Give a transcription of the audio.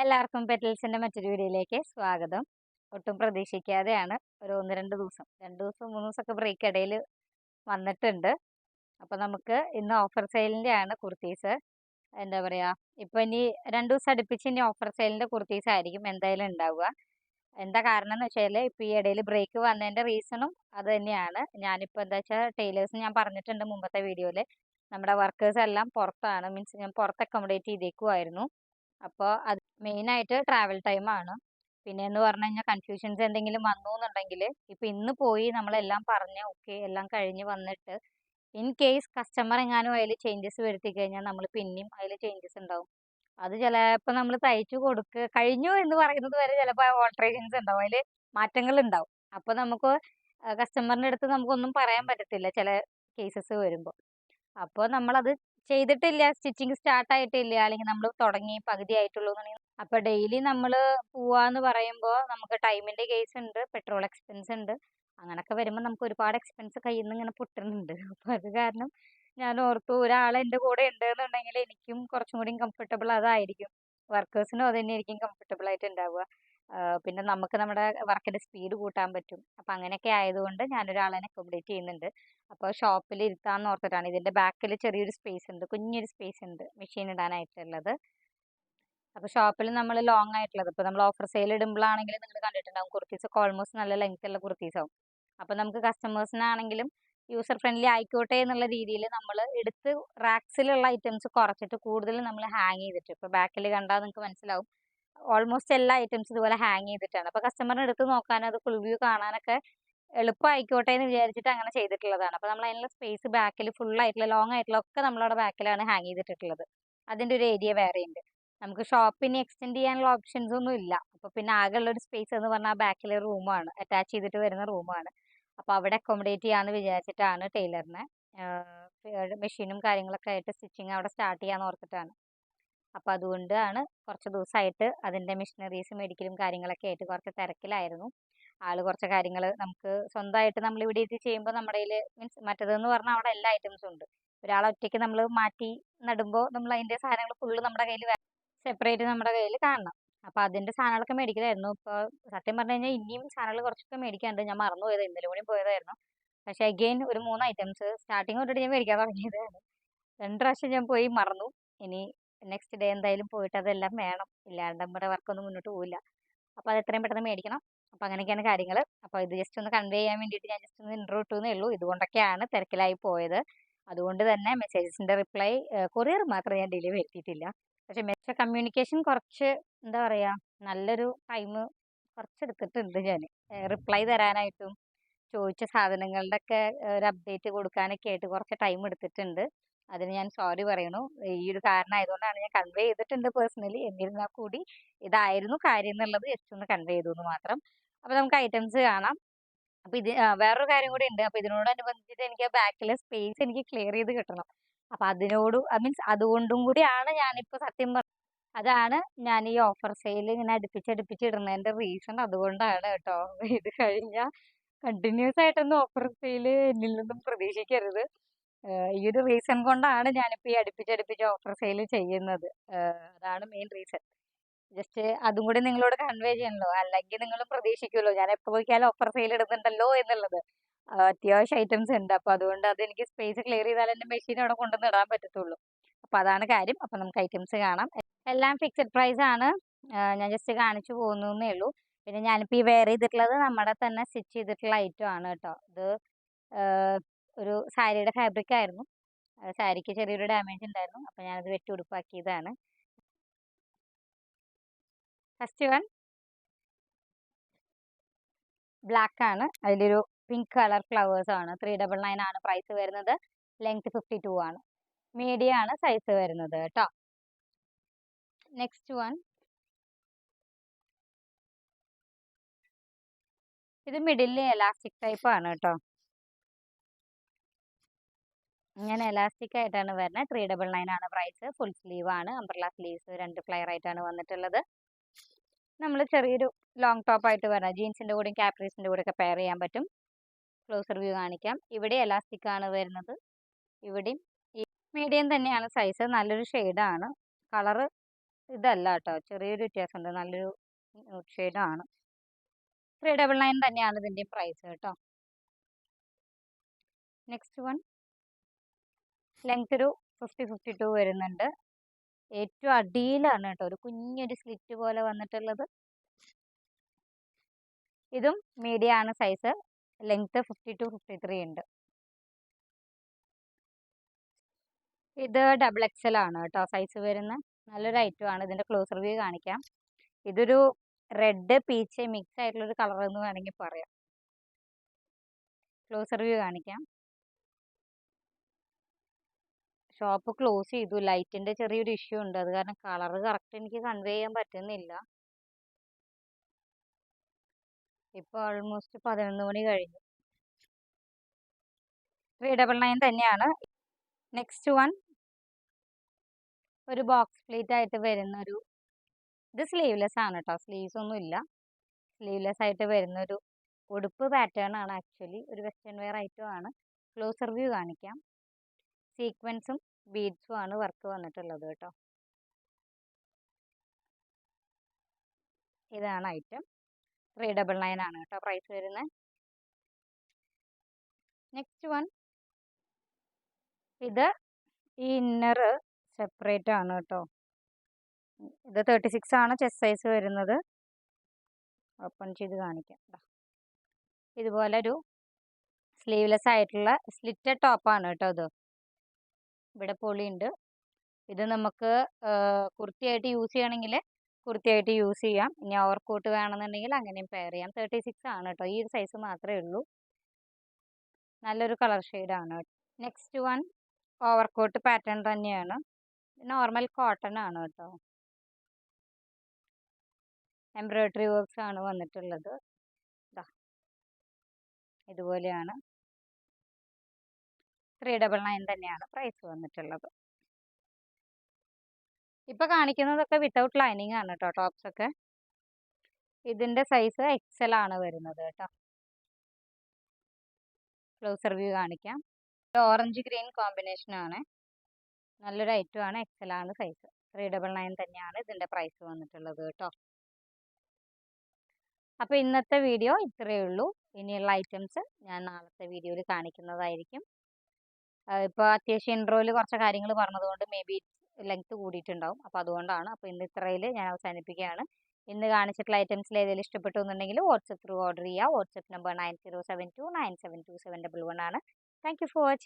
എല്ലാവർക്കും പെറ്റൽസിന്റെ മറ്റൊരു വീഡിയോയിലേക്ക് സ്വാഗതം. ഒട്ടും പ്രതീക്ഷിക്കാതെയാണ് ഒരു ഒന്ന് രണ്ട് ദിവസം രണ്ട് ദിവസം മൂന്ന് ദിവസമൊക്കെ ബ്രേക്ക് ഇടയിൽ വന്നിട്ടുണ്ട്. അപ്പോൾ നമുക്ക് ഇന്ന് ഓഫർ സെയിലിന്റെ ആണ് കുർത്തീസ്. എന്താ പറയുക ഇപ്പോൾ ഇനി രണ്ട് ദിവസം അടുപ്പിച്ച് ഇനി ഓഫർ സെയിലിന്റെ കുർത്തീസ് ആയിരിക്കും എന്തായാലും ഉണ്ടാവുക. എന്താ കാരണം എന്ന് വെച്ചാൽ ഇപ്പോൾ ഈ ഇടയിൽ ബ്രേക്ക് വന്നതിന്റെ റീസണും അത് തന്നെയാണ്. ഞാനിപ്പോൾ എന്താ വെച്ചാൽ ടൈലേഴ്സ് ഞാൻ പറഞ്ഞിട്ടുണ്ട് മുമ്പത്തെ വീഡിയോയിൽ നമ്മുടെ വർക്കേഴ്സ് എല്ലാം പുറത്താണ് മീൻസ് ഞാൻ പുറത്ത് അക്കോമഡേറ്റ് ചെയ്തേക്കുമായിരുന്നു അപ്പോൾ അത് മെയിനായിട്ട് ട്രാവൽ ആണ്. പിന്നെ എന്ന് പറഞ്ഞു കഴിഞ്ഞാൽ കൺഫ്യൂഷൻസ് എന്തെങ്കിലും വന്നു എന്നുണ്ടെങ്കിൽ ഇപ്പം ഇന്ന് പോയി നമ്മളെല്ലാം പറഞ്ഞ് ഓക്കെ എല്ലാം കഴിഞ്ഞ് വന്നിട്ട് ഇൻ കേസ് കസ്റ്റമർ എങ്ങാനും അതിൽ ചേഞ്ചസ് വരുത്തി കഴിഞ്ഞാൽ നമ്മൾ പിന്നെയും അതിൽ ചേഞ്ചസ് ഉണ്ടാവും. അത് ചിലപ്പോൾ നമ്മൾ തയ്ച്ചു കൊടുക്കുക കഴിഞ്ഞു എന്ന് പറയുന്നത് വരെ ചിലപ്പോൾ ഓൾട്ടറേഷൻസ് ഉണ്ടാവും. അതിൽ മാറ്റങ്ങൾ ഉണ്ടാവും. അപ്പോൾ നമുക്ക് കസ്റ്റമറിന്റെ അടുത്ത് നമുക്കൊന്നും പറയാൻ പറ്റത്തില്ല ചില കേസസ് വരുമ്പോൾ. അപ്പോൾ നമ്മളത് ചെയ്തിട്ടില്ല സ്റ്റിച്ചിങ് സ്റ്റാർട്ട് ആയിട്ടില്ല അല്ലെങ്കിൽ നമ്മൾ തുടങ്ങി പകുതി ആയിട്ടുള്ളൂ എന്നുണ്ടെങ്കിൽ അപ്പോൾ ഡെയിലി നമ്മൾ പോവാന്ന് പറയുമ്പോൾ നമുക്ക് ടൈമിന്റെ കേസ് ഉണ്ട് പെട്രോൾ എക്സ്പെൻസ് ഉണ്ട്. അങ്ങനൊക്കെ വരുമ്പോൾ നമുക്ക് ഒരുപാട് എക്സ്പെൻസ് കയ്യിൽ നിന്ന് ഇങ്ങനെ പൊട്ടുന്നുണ്ട്. അപ്പോൾ അത് കാരണം ഞാൻ ഓർത്തു ഒരാൾ എന്റെ കൂടെ ഉണ്ട് എന്നുണ്ടെങ്കിൽ എനിക്കും കുറച്ചും കൂടി കംഫർട്ടബിൾ അതായിരിക്കും വർക്കേഴ്സിനും അത് തന്നെയായിരിക്കും കംഫർട്ടബിൾ ആയിട്ട് ഉണ്ടാവുക. പിന്നെ നമുക്ക് നമ്മുടെ വർക്കിന്റെ സ്പീഡ് കൂട്ടാൻ പറ്റും. അപ്പോൾ അങ്ങനെയൊക്കെ ആയതുകൊണ്ട് ഞാനൊരാളെ അക്കോമഡേറ്റ് ചെയ്യുന്നുണ്ട്. അപ്പോൾ ഷോപ്പിൽ ഇരുത്താമെന്ന് ഓർത്തിട്ടാണ്. ഇതിന്റെ ബാക്കിൽ ചെറിയൊരു സ്പേസ് ഉണ്ട്. കുഞ്ഞൊരു സ്പേസ് ഉണ്ട് മെഷീൻ ഇടാനായിട്ടുള്ളത്. അപ്പോൾ ഷോപ്പിൽ നമ്മൾ ലോങ് ആയിട്ടുള്ളത്. ഇപ്പോൾ നമ്മൾ ഓഫർ സെയിൽ ഇടുമ്പോഴാണെങ്കിൽ നിങ്ങൾ കണ്ടിട്ടുണ്ടാവും കുർത്തീസ് ഒക്കെ ഓൾമോസ്റ്റ് നല്ല ലെങ്ത് ഉള്ള കുർത്തീസ് ആവും. അപ്പോൾ നമുക്ക് കസ്റ്റമേഴ്സിനാണെങ്കിലും യൂസർ ഫ്രണ്ട്ലി ആയിക്കോട്ടെ എന്നുള്ള രീതിയിൽ നമ്മൾ എടുത്ത് റാക്സിലുള്ള ഐറ്റംസ് കുറച്ചിട്ട് കൂടുതൽ നമ്മൾ ഹാങ് ചെയ്തിട്ട്. ഇപ്പോൾ ബാക്കിൽ കണ്ടാൽ നിങ്ങൾക്ക് മനസ്സിലാവും. ഓൾമോസ്റ്റ് എല്ലാ ഐറ്റംസ് ഇതുപോലെ ഹാങ് ചെയ്തിട്ടാണ്. അപ്പോൾ കസ്റ്റമറിന് എടുത്ത് നോക്കാൻ അത് ഫുൾ വ്യൂ കാണാനൊക്കെ എളുപ്പമായിക്കോട്ടെ എന്ന് വിചാരിച്ചിട്ട് അങ്ങനെ ചെയ്തിട്ടുള്ളതാണ്. അപ്പോൾ നമ്മൾ അതിനുള്ള സ്പേസ് ബാക്കിൽ ഫുൾ ആയിട്ടുള്ള ലോങ് ആയിട്ടുള്ള ഒക്കെ നമ്മളവിടെ ബാക്കിലാണ് ഹാങ് ചെയ്തിട്ടുള്ളത് അതിന്റെ ഒരു ഏരിയ വേറെ ഉണ്ട്. നമുക്ക് ഷോപ്പിന് എക്സ്റ്റെൻഡ് ചെയ്യാനുള്ള ഓപ്ഷൻസ് ഒന്നും ഇല്ല. അപ്പോൾ പിന്നെ ആകെയുള്ള ഒരു സ്പേസ് എന്ന് പറഞ്ഞാൽ ബാക്കിലെ റൂമാണ് അറ്റാച്ച് ചെയ്തിട്ട് വരുന്ന റൂമാണ് അപ്പോൾ അവിടെ അക്കോമഡേറ്റ് ചെയ്യാമെന്ന് വിചാരിച്ചിട്ടാണ് ടൈലറിനെ മെഷീനും കാര്യങ്ങളൊക്കെ ആയിട്ട് സ്റ്റിച്ചിങ് അവിടെ സ്റ്റാർട്ട് ചെയ്യാന്ന് ഓർത്തിട്ടാണ് അപ്പോൾ അതുകൊണ്ടാണ് കുറച്ച് ദിവസമായിട്ട് അതിന്റെ മെഷീനറീസ് മേടിക്കലും കാര്യങ്ങളൊക്കെ ആയിട്ട് കുറച്ച് തിരക്കിലായിരുന്നു. ആൾ കുറച്ച് കാര്യങ്ങൾ നമുക്ക് സ്വന്തമായിട്ട് നമ്മൾ ഇവിടെ ഇത് ചെയ്യുമ്പോൾ നമ്മുടെ കയ്യിൽ മീൻസ് മറ്റേതെന്ന് പറഞ്ഞാൽ അവിടെ എല്ലാ ഐറ്റംസും ഉണ്ട്. ഒരാളെ ഒറ്റയ്ക്ക് നമ്മൾ മാറ്റി നടുമ്പോൾ നമ്മൾ അതിന്റെ സാധനങ്ങൾ ഫുള്ള് നമ്മുടെ കയ്യിൽ സെപ്പറേറ്റ് നമ്മുടെ കയ്യിൽ കാണണം. അപ്പോൾ അതിന്റെ സാധനങ്ങളൊക്കെ മേടിക്കലായിരുന്നു. ഇപ്പോൾ സത്യം പറഞ്ഞു കഴിഞ്ഞാൽ ഇനിയും സാധനങ്ങൾ കുറച്ചൊക്കെ മേടിക്കാണ്ട് ഞാൻ മറന്നു പോയത് ഇന്നലെ കൂടി പോയതായിരുന്നു. പക്ഷേ അഗെയിൻ ഒരു മൂന്ന് ഐറ്റംസ് സ്റ്റാർട്ടിങ് തൊട്ടിട്ട് ഞാൻ മേടിക്കാൻ തുടങ്ങിയതാണ്. രണ്ട് പ്രാവശ്യം ഞാൻ പോയി മറന്നു. ഇനി നെക്സ്റ്റ് ഡേ എന്തായാലും പോയിട്ട് അതെല്ലാം വേണം. ഇല്ലാണ്ട് നമ്മുടെ വർക്കൊന്നും മുന്നോട്ട് പോവില്ല. അപ്പോൾ അത് എത്രയും പെട്ടെന്ന് മേടിക്കണം. അപ്പോൾ അങ്ങനെയൊക്കെയാണ് കാര്യങ്ങൾ. അപ്പോൾ ഇത് ജസ്റ്റ് ഒന്ന് കൺവേ ചെയ്യാൻ വേണ്ടിയിട്ട് ഞാൻ ജസ്റ്റ് ഒന്ന് ഇൻട്രോ ഇട്ടുന്നേ ഉള്ളൂ. ഇതുകൊണ്ടൊക്കെയാണ് തിരക്കിലായി പോയത്. അതുകൊണ്ട് തന്നെ മെസ്സേജസിന്റെ റിപ്ലൈ കൊറിയർ മാത്രം ഞാൻ ഡിലേ വരുത്തിയിട്ടില്ല പക്ഷേ മെച്ച കമ്മ്യൂണിക്കേഷൻ കുറച്ച് എന്താ പറയുക നല്ലൊരു ടൈം കുറച്ചെടുത്തിട്ടുണ്ട് ഞാൻ. റിപ്ലൈ തരാനായിട്ടും ചോദിച്ച സാധനങ്ങളുടെ ഒക്കെ ഒരു അപ്ഡേറ്റ് കൊടുക്കാനൊക്കെ ആയിട്ട് കുറച്ച് ടൈം എടുത്തിട്ടുണ്ട്. അതിന് ഞാൻ സോറി പറയുന്നു. ഈ ഒരു കാരണം ആയതുകൊണ്ടാണ് ഞാൻ കൺവേ ചെയ്തിട്ടുണ്ട് പേഴ്സണലി എന്നിരുന്നാൽ കൂടി ഇതായിരുന്നു കാര്യം എന്നുള്ളത് ജസ്റ്റ് ഒന്ന് കൺവേ ചെയ്തു എന്ന് മാത്രം. അപ്പോൾ നമുക്ക് ഐറ്റംസ് കാണാം. അപ്പോൾ ഇത് വേറൊരു കാര്യം കൂടി ഉണ്ട്. അപ്പോൾ ഇതിനോടനുബന്ധിച്ചിട്ട് എനിക്ക് ബാക്കിലെ സ്പേസ് എനിക്ക് ക്ലിയർ ചെയ്ത് കിട്ടണം. അപ്പോൾ അതിനോട് ഐ മീൻസ് അതുകൊണ്ടും കൂടിയാണ് ഞാനിപ്പോൾ സത്യം പറഞ്ഞത് അതാണ് ഞാൻ ഈ ഓഫർ സെയിൽ ഇങ്ങനെ അടുപ്പിച്ചടുപ്പിച്ച് ഇടുന്നതിന്റെ റീസൺ അതുകൊണ്ടാണ് കേട്ടോ ഇത് കഴിഞ്ഞാൽ കണ്ടിന്യൂസ് ആയിട്ടൊന്നും ഓഫർ സെയിൽ എന്നിൽ നിന്നും പ്രതീക്ഷിക്കരുത്. ഈ ഒരു റീസൺ കൊണ്ടാണ് ഞാനിപ്പോൾ ഈ അടുപ്പിച്ചടുപ്പിച്ച് ഓഫർ സെയിൽ ചെയ്യുന്നത്. അതാണ് മെയിൻ റീസൺ ജസ്റ്റ് അതും കൂടി നിങ്ങളോട് കൺവേ ചെയ്യണല്ലോ. അല്ലെങ്കിൽ നിങ്ങൾ പ്രതീക്ഷിക്കുമല്ലോ ഞാൻ എപ്പോൾ നോക്കിയാലും ഓഫർ സെയിൽ ഇടുന്നുണ്ടല്ലോ എന്നുള്ളത്. അത്യാവശ്യം ഐറ്റംസ് ഉണ്ട്. അപ്പോൾ അതുകൊണ്ട് അത് എനിക്ക് സ്പേസ് ക്ലിയർ ചെയ്താൽ എന്റെ മെഷീൻ അവിടെ കൊണ്ടുവന്ന് ഇടാൻ പറ്റത്തുള്ളൂ. അപ്പോൾ അതാണ് കാര്യം. അപ്പോൾ നമുക്ക് ഐറ്റംസ് കാണാം. എല്ലാം ഫിക്സഡ് പ്രൈസ് ആണ്. ഞാൻ ജസ്റ്റ് കാണിച്ചു പോകുന്നേ ഉള്ളൂ. പിന്നെ ഞാനിപ്പോൾ ഈ വെയർ ചെയ്തിട്ടുള്ളത് നമ്മുടെ തന്നെ സ്റ്റിച്ച് ചെയ്തിട്ടുള്ള ഐറ്റം ആണ് കേട്ടോ. ഇത് ഒരു സാരിയുടെ ഫാബ്രിക് ആയിരുന്നു. സാരിക്ക് ചെറിയൊരു ഡാമേജ് ഉണ്ടായിരുന്നു. അപ്പോൾ ഞാനത് വെട്ടി ഉടുപ്പാക്കിയതാണ്. ഫസ്റ്റ് വൺ ബ്ലാക്ക് ആണ്. അതിലൊരു പിങ്ക് കളർ ഫ്ലവേഴ്സ് ആണ്. ത്രീ ഡബിൾ നയൻ ആണ് പ്രൈസ് വരുന്നത്. ലെങ്ത് ഫിഫ്റ്റി ടു ആണ്. മീഡിയം ആണ് സൈസ് വരുന്നത് കേട്ടോ നെക്സ്റ്റ് വൺ ഇത് മിഡിലെ എലാസ്റ്റിക് ടൈപ്പ് ആണ് കേട്ടോ ഇങ്ങനെ എലാസ്റ്റിക് ആയിട്ടാണ് വരുന്നത്. ത്രീ ഡബിൾ നയൻ ആണ് പ്രൈസ് ഫുൾ സ്ലീവ് ആണ്. അംബ്രല സ്ലീവ്സ് രണ്ട് ഫ്ലെയർ ആയിട്ടാണ് വന്നിട്ടുള്ളത്. നമ്മൾ ചെറിയൊരു ലോങ് ടോപ്പ് ആയിട്ട് വരണം. ജീൻസിന്റെ കൂടെയും ക്യാപ്രീസിന്റെ കൂടെ ഒക്കെ പെയർ ചെയ്യാൻ പറ്റും. ക്ലോസർ വ്യൂ കാണിക്കാം. ഇവിടെ എലാസ്റ്റിക് ആണ് വരുന്നത്. ഇവിടെയും മീഡിയം തന്നെയാണ് സൈസ് നല്ലൊരു ഷെയ്ഡാണ് കളറ് ഇതല്ല കേട്ടോ. ചെറിയൊരു വ്യത്യാസമുണ്ട്. നല്ലൊരു ഷെയ്ഡാണ് ത്രീ ഡബിൾ നയൻ തന്നെയാണ് ഇതിന്റെ പ്രൈസ് കേട്ടോ. നെക്സ്റ്റ് വൺ ലെങ്ത് ഒരു ഫിഫ്റ്റി ഫിഫ്റ്റി ടു വരുന്നുണ്ട്. ഏറ്റവും അടിയിലാണ് കേട്ടോ. ഒരു കുഞ്ഞൊരു സ്ലിറ്റ് പോലെ വന്നിട്ടുള്ളത്. ഇതും മീഡിയം ആണ് size. Length fifty two fifty three ഉണ്ട്. ഇത് ഡബിൾ എക്സൽ ആണ് കേട്ടോ സൈസ് വരുന്ന. നല്ലൊരു ഐറ്റം ആണ്. ഇതിന്റെ ക്ലോസ് റിവ്യൂ കാണിക്കാം. ഇതൊരു റെഡ് പീച്ച് മിക്സ് ആയിട്ടുള്ളൊരു കളർ എന്ന് വേണമെങ്കിൽ പറയാം. ക്ലോസ് റിവ്യൂ കാണിക്കാം. ഷോപ്പ് ക്ലോസ് ചെയ്തു. ലൈറ്റിന്റെ ചെറിയൊരു ഇഷ്യൂ ഉണ്ട്. അത് കാരണം കളർ കറക്റ്റ് എനിക്ക് കൺവേ ചെയ്യാൻ പറ്റുന്നില്ല. ഇപ്പൊ ഓൾമോസ്റ്റ് പതിനൊന്ന് മണി കഴിഞ്ഞു. ത്രീ ഡബിൾ നയൻ തന്നെയാണ്. നെക്സ്റ്റ് വൺ ഒരു ബോക്സ് പ്ലേറ്റ് ആയിട്ട് വരുന്ന ഒരു ഇത് സ്ലീവ്ലെസ് ആണ് കേട്ടോ സ്ലീവ്സ് ഒന്നും ഇല്ല. സ്ലീവ്ലെസ് ആയിട്ട് വരുന്ന ഒരു ഉടുപ്പ് പാറ്റേൺ ആണ് ആക്ച്വലി ഒരു വെസ്റ്റേൺ വെയർ ഐറ്റം ആണ്. ക്ലോസർ വ്യൂ കാണിക്കാം. സീക്വൻസും ബീഡ്സും ആണ് വർക്ക് വന്നിട്ടുള്ളത് കേട്ടോ. ഇതാണ് ഐറ്റം ത്രീ ഡബിൾ നയൻ ആണ് കേട്ടോ പ്രൈസ് വരുന്നത് നെക്സ്റ്റ് വൺ ഇത് ഈ ഇന്നർ സെപ്പറേറ്റ് ആണ് കേട്ടോ. ഇത് തേർട്ടി സിക്സ് ആണ് ചെസ്റ്റ് സൈസ് വരുന്നത്. ഓപ്പൺ ചെയ്ത് കാണിക്കാം. ഇതുപോലെ ഒരു സ്ലീവ്ലെസ് ആയിട്ടുള്ള സ്ലിറ്റഡ് ടോപ്പാണ് കേട്ടോ ഇത്. ഇവിടെ പൊളിയുണ്ട്. ഇത് നമുക്ക് കുർത്തിയായിട്ട് യൂസ് ചെയ്യണമെങ്കിൽ കുർത്തിയായിട്ട് യൂസ് ചെയ്യാം. ഇനി ഓവർ കോട്ട് വേണമെന്നുണ്ടെങ്കിൽ അങ്ങനെയും പെയർ ചെയ്യാം. തേർട്ടി സിക്സ് ആണ് കേട്ടോ. ഈ ഒരു സൈസ് മാത്രമേ ഉള്ളൂ. നല്ലൊരു കളർ ഷെയ്ഡാണ് next one over coat pattern തന്നെയാണ്. നോർമൽ കോട്ടൺ ആണ് കേട്ടോ. എംബ്രോയ്ഡറി വർക്ക്സ് ആണ് വന്നിട്ടുള്ളത്. ഇതുപോലെയാണ്. ത്രീ ഡബിൾ നയൻ തന്നെയാണ് പ്രൈസ് വന്നിട്ടുള്ളത്. ഇപ്പൊ കാണിക്കുന്നതൊക്കെ വിത്തൗട്ട് ലൈനിങ് ആണ് കേട്ടോ ടോപ്സ് ഒക്കെ. ഇതിന്റെ സൈസ് എക്സൽ ആണ് വരുന്നത് കേട്ടോ ക്ലോസർ വ്യൂ കാണിക്കാം. ഓറഞ്ച് ഗ്രീൻ കോമ്പിനേഷൻ ആണ്. നല്ലൊരു ഐറ്റം ആണ് എക്സൽ ആണ് സൈസ് ത്രീ ഡബിൾ നയൻ തന്നെയാണ് ഇതിന്റെ പ്രൈസ് വന്നിട്ടുള്ളത് കേട്ടോ അപ്പോൾ ഇന്നത്തെ വീഡിയോ ഇത്രയേ ഉള്ളൂ. ഇനിയുള്ള ഐറ്റംസ് ഞാൻ നാളത്തെ വീഡിയോയിൽ കാണിക്കുന്നതായിരിക്കും. ഇപ്പോൾ അത്യാവശ്യം ഇൻട്രോയിൽ കുറച്ച് കാര്യങ്ങൾ പറഞ്ഞതുകൊണ്ട് മേ ബി ലെങ്ത് കൂടിയിട്ടുണ്ടാവും. അപ്പോൾ അതുകൊണ്ടാണ്. അപ്പോൾ ഇന്ന് ഇത്രയിൽ ഞാൻ അവസാനിപ്പിക്കുകയാണ്. ഇന്ന് കാണിച്ചിട്ടുള്ള ഐറ്റംസിൽ ഏതെങ്കിലും ഇഷ്ടപ്പെട്ടു എന്നുണ്ടെങ്കിൽ വാട്സപ്പ് ത്രൂ ഓർഡർ ചെയ്യുക WhatsApp number nine zero seven two nine seven two seven double one ആണ്. Thank you for watching